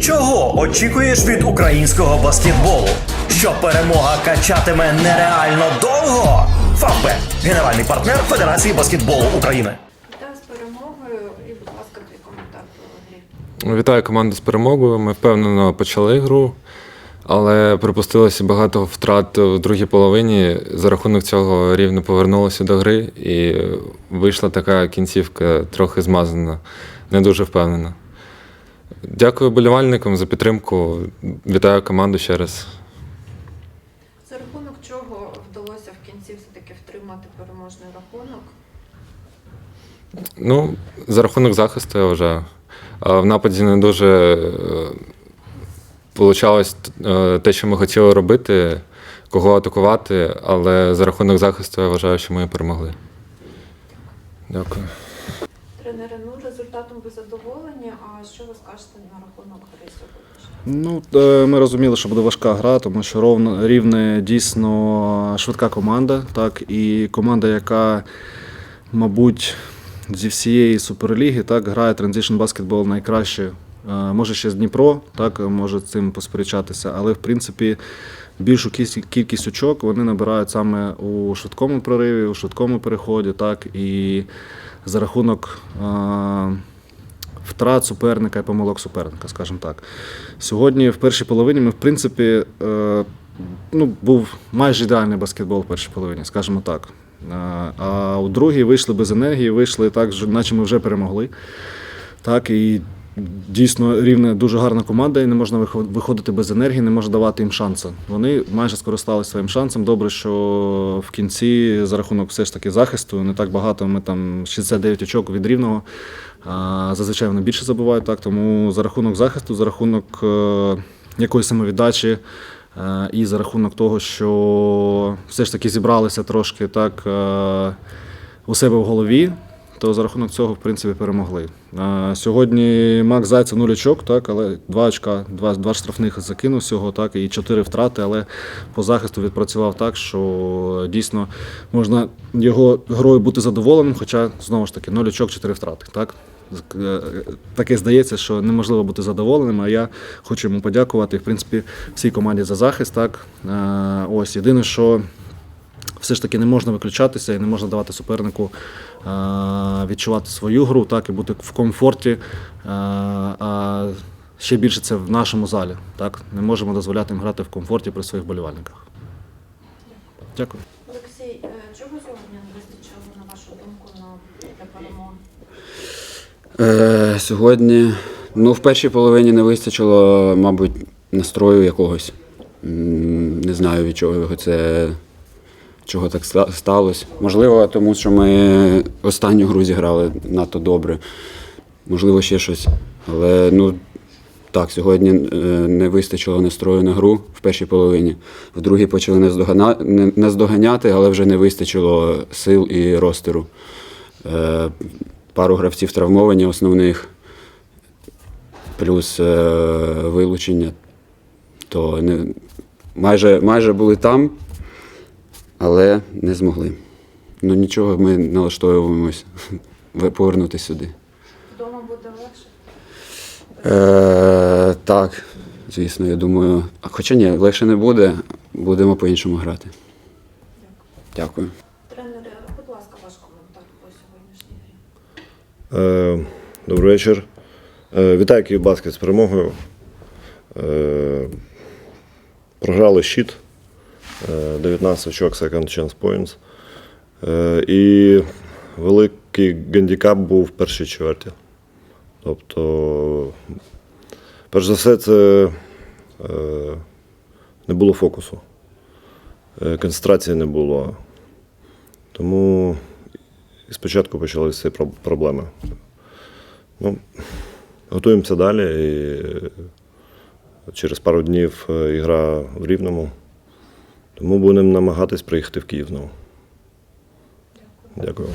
Чого очікуєш від українського баскетболу? Що перемога качатиме нереально довго? Фавбет – генеральний партнер Федерації баскетболу України. Вітаю з перемогою і, будь ласка, твій коментар про грі. Вітаю команду з перемогою. Ми впевнено почали гру, але припустилося багато втрат в другій половині. За рахунок цього рівно повернулося до гри і вийшла така кінцівка трохи змазана, не дуже впевнена. Дякую болівальникам за підтримку. Вітаю команду ще раз. За рахунок чого вдалося в кінці все-таки втримати переможний рахунок? Ну, за рахунок захисту, я вважаю. В нападі не дуже вийшло те, що ми хотіли робити, кого атакувати, але за рахунок захисту я вважаю, що ми перемогли. Дякую. Тренери, ну результатом ви задоволені. А що ви скажете на рахунок гри сьогодні? Ну, е, ми розуміли, що буде важка гра, тому що ровно, рівне дійсно швидка команда, так, і команда, яка, мабуть, зі всієї суперліги так, грає транзишн баскетбол найкраще. Е, Може ще з Дніпро, так, може цим посперечатися, але в принципі більшу кількість очок вони набирають саме у швидкому прориві, у швидкому переході, так, і за рахунок. втрат суперника і помилок суперника, скажімо так. Сьогодні, в першій половині, ми, в принципі, е, ну, був майже ідеальний баскетбол в першій половині, скажімо так. Е, А у другій вийшли без енергії, вийшли так, наче ми вже перемогли. Так, і дійсно рівне дуже гарна команда, і не можна виходити без енергії, не можна давати їм шансу. Вони майже скористалися своїм шансом. Добре, що в кінці за рахунок все ж таки захисту не так багато. Ми там 69 очок від рівного. А, Зазвичай вони більше забувають так. Тому за рахунок захисту, за рахунок е, якоїсь самовіддачі. е, І за рахунок того, що все ж таки зібралися трошки так е, у себе в голові, то за рахунок цього, в принципі, перемогли. А, Сьогодні Макс Зайцев нуль очок, так, але два очка, два, два штрафних закинув всього, так, і чотири втрати, але по захисту відпрацював так, що дійсно можна його грою бути задоволеним, хоча, знову ж таки, нуль очок, чотири втрати. Так? Е, Таке здається, що неможливо бути задоволеним, а я хочу йому подякувати, в принципі, всій команді за захист. Так? Ось, єдине, що все ж таки не можна виключатися і не можна давати супернику відчувати свою гру, так і бути в комфорті. А ще більше це в нашому залі. Так? Не можемо дозволяти їм грати в комфорті при своїх болівальниках. Дякую. Олексій, е, чого сьогодні не вистачило, на вашу думку, на для перемоги? Е, сьогодні, ну, в першій половині не вистачило, мабуть, настрою якогось. Не знаю, від чого його це чого так сталося. Можливо, тому що ми останню гру зіграли надто добре. Можливо, ще щось. Але ну, так, сьогодні е, не вистачило настрою на гру в першій половині. В другій почали наздоганяти, але вже не вистачило сил і ростеру. Е, Пару гравців травмовані основних, плюс е, вилучення. То не, майже, майже були там, але не змогли. Ну нічого, ми налаштовуємось повернутися сюди. Вдома буде легше? Е, так, звісно, я думаю. А Хоча ні, легше не буде, будемо по-іншому грати. Дякую. Тренери, будь ласка, ваш коментар по сьогоднішній грі. Е, Добрий вечір. Е, Вітаю Київбаскет з перемогою. Е, Програли щит. Е, 19 очок second chance points. Е, І великий гандікап був в першій чверті. Тобто, перш за все, це е, не було фокусу. Е, Концентрації не було. Тому спочатку почалися проблеми. Ну, готуємося далі. І е, через пару днів е, ігра в Рівному. Тому будемо намагатись приїхати в Київ знову. Дякую.